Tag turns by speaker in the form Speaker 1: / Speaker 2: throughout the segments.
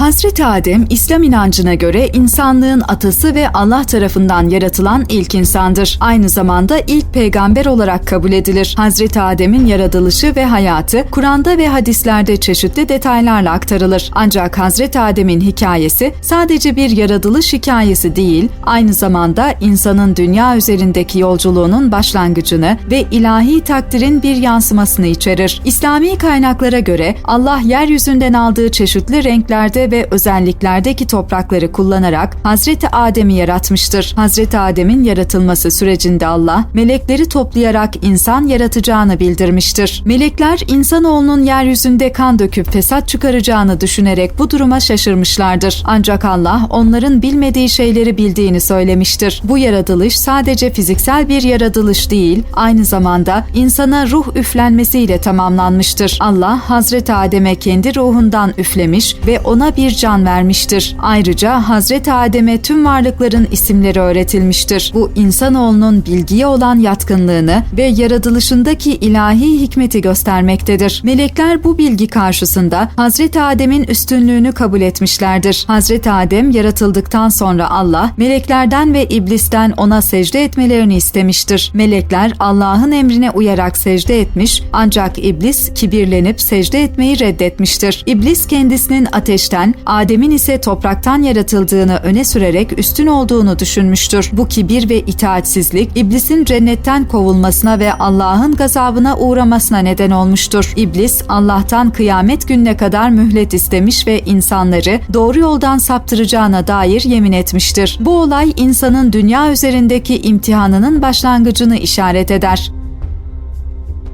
Speaker 1: Hazreti Adem, İslam inancına göre insanlığın atası ve Allah tarafından yaratılan ilk insandır. Aynı zamanda ilk peygamber olarak kabul edilir. Hazreti Adem'in yaratılışı ve hayatı Kur'an'da ve hadislerde çeşitli detaylarla aktarılır. Ancak Hazreti Adem'in hikayesi sadece bir yaratılış hikayesi değil, aynı zamanda insanın dünya üzerindeki yolculuğunun başlangıcını ve ilahi takdirin bir yansımasını içerir. İslami kaynaklara göre Allah yeryüzünden aldığı çeşitli renklerde ve özelliklerdeki toprakları kullanarak Hazreti Adem'i yaratmıştır. Hazreti Adem'in yaratılması sürecinde Allah melekleri toplayarak insan yaratacağını bildirmiştir. Melekler insanoğlunun yeryüzünde kan döküp fesat çıkaracağını düşünerek bu duruma şaşırmışlardır. Ancak Allah onların bilmediği şeyleri bildiğini söylemiştir. Bu yaratılış sadece fiziksel bir yaratılış değil, aynı zamanda insana ruh üflenmesiyle tamamlanmıştır. Allah Hazreti Adem'e kendi ruhundan üflemiş ve ona bir can vermiştir. Ayrıca Hazreti Adem'e tüm varlıkların isimleri öğretilmiştir. Bu insanoğlunun bilgiye olan yatkınlığını ve yaratılışındaki ilahi hikmeti göstermektedir. Melekler bu bilgi karşısında Hazreti Adem'in üstünlüğünü kabul etmişlerdir. Hazreti Adem yaratıldıktan sonra Allah meleklerden ve iblisten ona secde etmelerini istemiştir. Melekler Allah'ın emrine uyarak secde etmiş ancak iblis kibirlenip secde etmeyi reddetmiştir. İblis kendisinin ateşten, Adem'in ise topraktan yaratıldığını öne sürerek üstün olduğunu düşünmüştür. Bu kibir ve itaatsizlik iblisin cennetten kovulmasına ve Allah'ın gazabına uğramasına neden olmuştur. İblis Allah'tan kıyamet gününe kadar mühlet istemiş ve insanları doğru yoldan saptıracağına dair yemin etmiştir. Bu olay insanın dünya üzerindeki imtihanının başlangıcını işaret eder.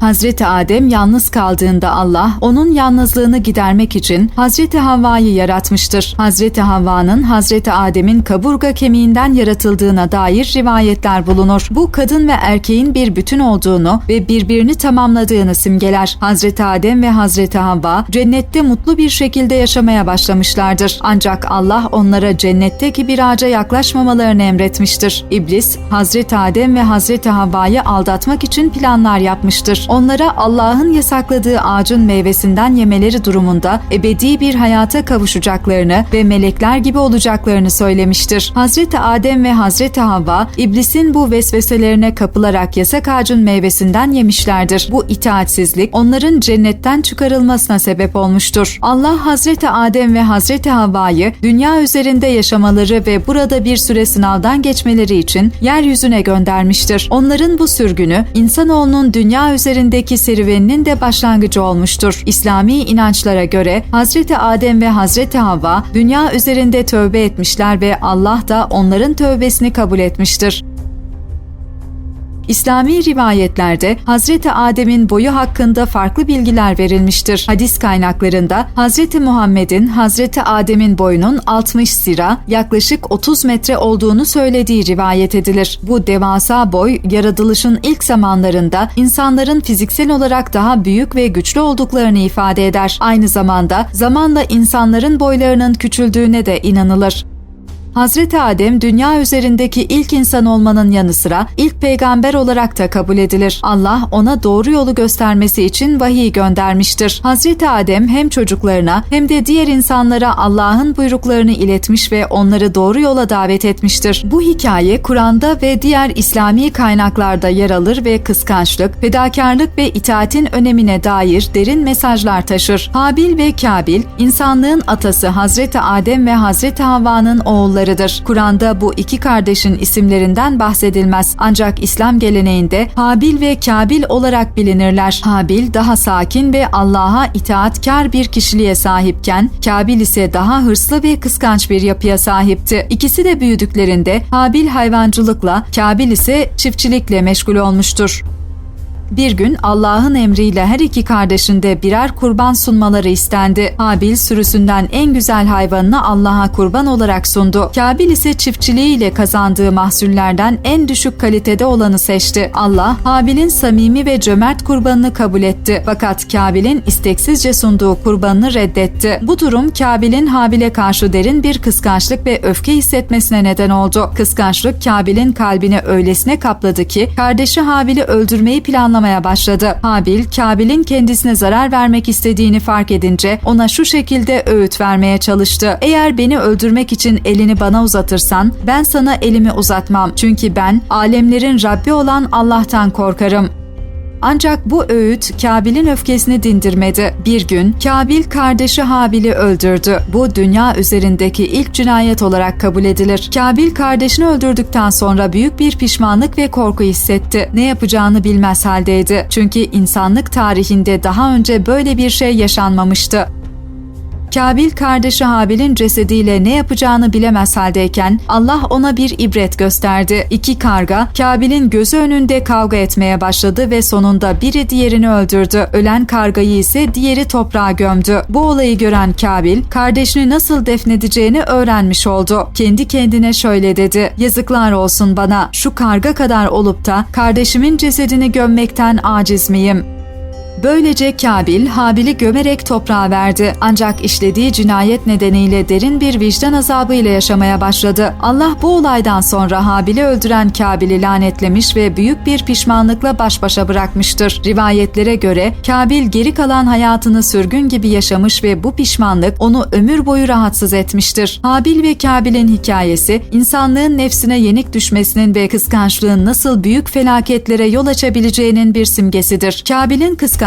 Speaker 1: Hazreti Adem yalnız kaldığında Allah onun yalnızlığını gidermek için Hazreti Havva'yı yaratmıştır. Hazreti Havva'nın Hazreti Adem'in kaburga kemiğinden yaratıldığına dair rivayetler bulunur. Bu kadın ve erkeğin bir bütün olduğunu ve birbirini tamamladığını simgeler. Hazreti Adem ve Hazreti Havva cennette mutlu bir şekilde yaşamaya başlamışlardır. Ancak Allah onlara cennetteki bir ağaca yaklaşmamalarını emretmiştir. İblis Hazreti Adem ve Hazreti Havva'yı aldatmak için planlar yapmıştır onlara Allah'ın yasakladığı ağacın meyvesinden yemeleri durumunda ebedi bir hayata kavuşacaklarını ve melekler gibi olacaklarını söylemiştir. Hazreti Adem ve Hazreti Havva iblisin bu vesveselerine kapılarak yasak ağacın meyvesinden yemişlerdir. Bu itaatsizlik onların cennetten çıkarılmasına sebep olmuştur. Allah Hazreti Adem ve Hazreti Havva'yı dünya üzerinde yaşamaları ve burada bir süre sınavdan geçmeleri için yeryüzüne göndermiştir. Onların bu sürgünü insanoğlunun dünya üzerinde üzerindeki serüveninin de başlangıcı olmuştur. İslami inançlara göre Hazreti Adem ve Hazreti Havva dünya üzerinde tövbe etmişler ve Allah da onların tövbesini kabul etmiştir. İslami rivayetlerde Hazreti Adem'in boyu hakkında farklı bilgiler verilmiştir. Hadis kaynaklarında Hazreti Muhammed'in Hazreti Adem'in boyunun 60 sira, yaklaşık 30 metre olduğunu söylediği rivayet edilir. Bu devasa boy, yaratılışın ilk zamanlarında insanların fiziksel olarak daha büyük ve güçlü olduklarını ifade eder. Aynı zamanda zamanla insanların boylarının küçüldüğüne de inanılır. Hazreti Adem dünya üzerindeki ilk insan olmanın yanı sıra ilk peygamber olarak da kabul edilir. Allah ona doğru yolu göstermesi için vahiy göndermiştir. Hazreti Adem hem çocuklarına hem de diğer insanlara Allah'ın buyruklarını iletmiş ve onları doğru yola davet etmiştir. Bu hikaye Kur'an'da ve diğer İslami kaynaklarda yer alır ve kıskançlık, fedakarlık ve itaatin önemine dair derin mesajlar taşır. Habil ve Kabil, insanlığın atası Hazreti Adem ve Hazreti Havva'nın oğulları çocuklarıdır. Kur'an'da bu iki kardeşin isimlerinden bahsedilmez. Ancak İslam geleneğinde Habil ve Kabil olarak bilinirler. Habil daha sakin ve Allah'a itaatkar bir kişiliğe sahipken Kabil ise daha hırslı ve kıskanç bir yapıya sahipti. İkisi de büyüdüklerinde Habil hayvancılıkla, Kabil ise çiftçilikle meşgul olmuştur. Bir gün Allah'ın emriyle her iki kardeşinde birer kurban sunmaları istendi. Habil sürüsünden en güzel hayvanını Allah'a kurban olarak sundu. Kabil ise çiftçiliğiyle kazandığı mahsullerden en düşük kalitede olanı seçti. Allah Habil'in samimi ve cömert kurbanını kabul etti. Fakat Kabil'in isteksizce sunduğu kurbanını reddetti. Bu durum Kabil'in Habil'e karşı derin bir kıskançlık ve öfke hissetmesine neden oldu. Kıskançlık Kabil'in kalbini öylesine kapladı ki kardeşi Habil'i öldürmeyi planladı planlamaya başladı. Habil, Kabil'in kendisine zarar vermek istediğini fark edince ona şu şekilde öğüt vermeye çalıştı. Eğer beni öldürmek için elini bana uzatırsan ben sana elimi uzatmam. Çünkü ben alemlerin Rabbi olan Allah'tan korkarım. Ancak bu öğüt Kabil'in öfkesini dindirmedi. Bir gün Kabil kardeşi Habil'i öldürdü. Bu dünya üzerindeki ilk cinayet olarak kabul edilir. Kabil kardeşini öldürdükten sonra büyük bir pişmanlık ve korku hissetti. Ne yapacağını bilmez haldeydi. Çünkü insanlık tarihinde daha önce böyle bir şey yaşanmamıştı. Kabil kardeşi Habil'in cesediyle ne yapacağını bilemez haldeyken Allah ona bir ibret gösterdi. İki karga Kabil'in gözü önünde kavga etmeye başladı ve sonunda biri diğerini öldürdü. Ölen kargayı ise diğeri toprağa gömdü. Bu olayı gören Kabil kardeşini nasıl defnedeceğini öğrenmiş oldu. Kendi kendine şöyle dedi. Yazıklar olsun bana şu karga kadar olup da kardeşimin cesedini gömmekten aciz miyim? Böylece Kabil, Habil'i gömerek toprağa verdi. Ancak işlediği cinayet nedeniyle derin bir vicdan azabıyla yaşamaya başladı. Allah bu olaydan sonra Habil'i öldüren Kabil'i lanetlemiş ve büyük bir pişmanlıkla baş başa bırakmıştır. Rivayetlere göre Kabil geri kalan hayatını sürgün gibi yaşamış ve bu pişmanlık onu ömür boyu rahatsız etmiştir. Habil ve Kabil'in hikayesi, insanlığın nefsine yenik düşmesinin ve kıskançlığın nasıl büyük felaketlere yol açabileceğinin bir simgesidir. Kabil'in kıskançlığı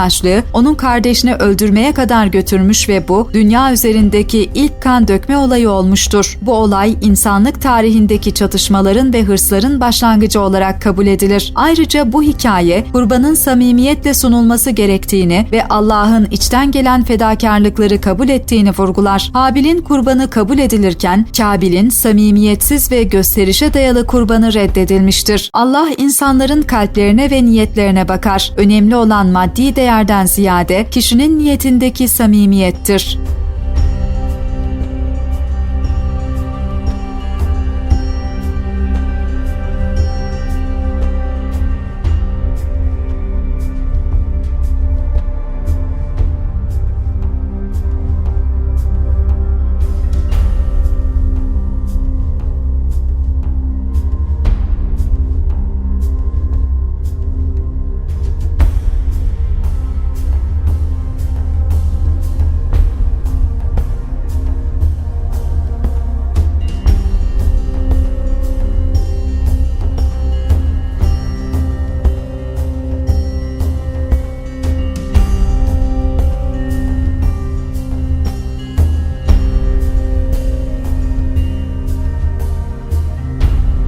Speaker 1: onun kardeşini öldürmeye kadar götürmüş ve bu dünya üzerindeki ilk kan dökme olayı olmuştur. Bu olay insanlık tarihindeki çatışmaların ve hırsların başlangıcı olarak kabul edilir. Ayrıca bu hikaye kurbanın samimiyetle sunulması gerektiğini ve Allah'ın içten gelen fedakarlıkları kabul ettiğini vurgular. Habil'in kurbanı kabul edilirken Kabil'in samimiyetsiz ve gösterişe dayalı kurbanı reddedilmiştir. Allah insanların kalplerine ve niyetlerine bakar. Önemli olan maddi değerden ziyade kişinin niyetindeki samimiyettir.